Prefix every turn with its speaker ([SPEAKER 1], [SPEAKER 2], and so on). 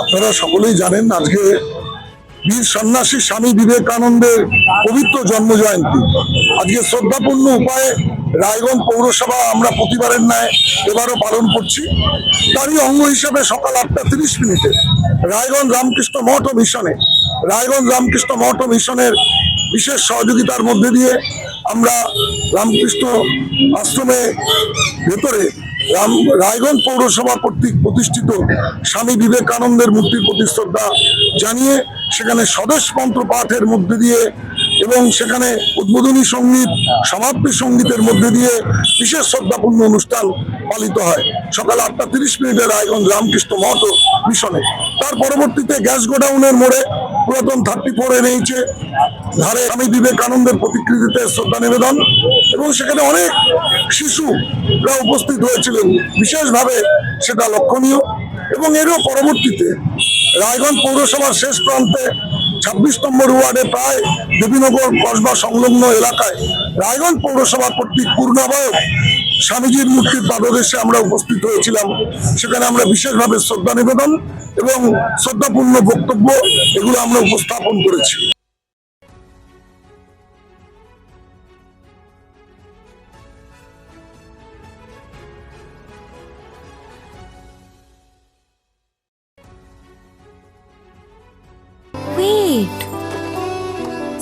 [SPEAKER 1] আপনারা সকলেই জানেন আজকে বীর সন্ন্যাসী স্বামী বিবেকানন্দের পবিত্র জন্ম জয়ন্তী আজকে শ্রদ্ধাপূর্ণ উপায়ে রায়গঞ্জ পৌরসভা আমরা প্রতিবারের ন্যায় এবারও পালন করছি। তারই অঙ্গ হিসেবে সকাল আটটা তিরিশ মিনিটে রায়গঞ্জ রামকৃষ্ণ মঠ ও মিশনে, রায়গঞ্জ রামকৃষ্ণ মঠ ও মিশনের বিশেষ সহযোগিতার মধ্যে দিয়ে আমরা রামকৃষ্ণ আশ্রমে ভেতরে রাম রায়গঞ্জ পৌরসভা কর্তৃক প্রতিষ্ঠিত স্বামী বিবেকানন্দের মূর্তির প্রতি শ্রদ্ধা জানিয়ে সেখানে স্বদেশ মন্ত্র পাঠের মধ্যে দিয়ে এবং সেখানে উদ্বোধনী সংগীত, সমাপ্তি সঙ্গীতের মধ্যে দিয়ে বিশেষ শ্রদ্ধাপূর্ণ অনুষ্ঠান পালিত হয়। সকাল আটটা তিরিশ মিনিটে রায়গঞ্জ রামকৃষ্ণ ও মিশনে। তার পরবর্তীতে গ্যাস গোডাউনের মোড়ে পুরাতন থার্টি ফোর এনেইচে ধারে স্বামী বিবেকানন্দের প্রতিকৃতিতে শ্রদ্ধা নিবেদন এবং সেখানে অনেক শিশুরা উপস্থিত হয়েছিলেন। বিশেষভাবে সেটা লক্ষণীয় এবং এরও পরবর্তীতে রায়গঞ্জ পৌরসভার শেষ প্রান্তে ছাব্বিশ নম্বর ওয়ার্ডে প্রায় দেবীনগর কসবা সংলগ্ন এলাকায় রায়গঞ্জ পৌরসভা কর্তৃক পূর্ণাবয়ব স্বামীজির মূর্তির পাদদেশে আমরা উপস্থিত হয়েছিলাম। সেখানে আমরা বিশেষভাবে শ্রদ্ধা নিবেদন এবং শ্রদ্ধাপূর্ণ বক্তব্য এগুলো আমরা উপস্থাপন করেছি।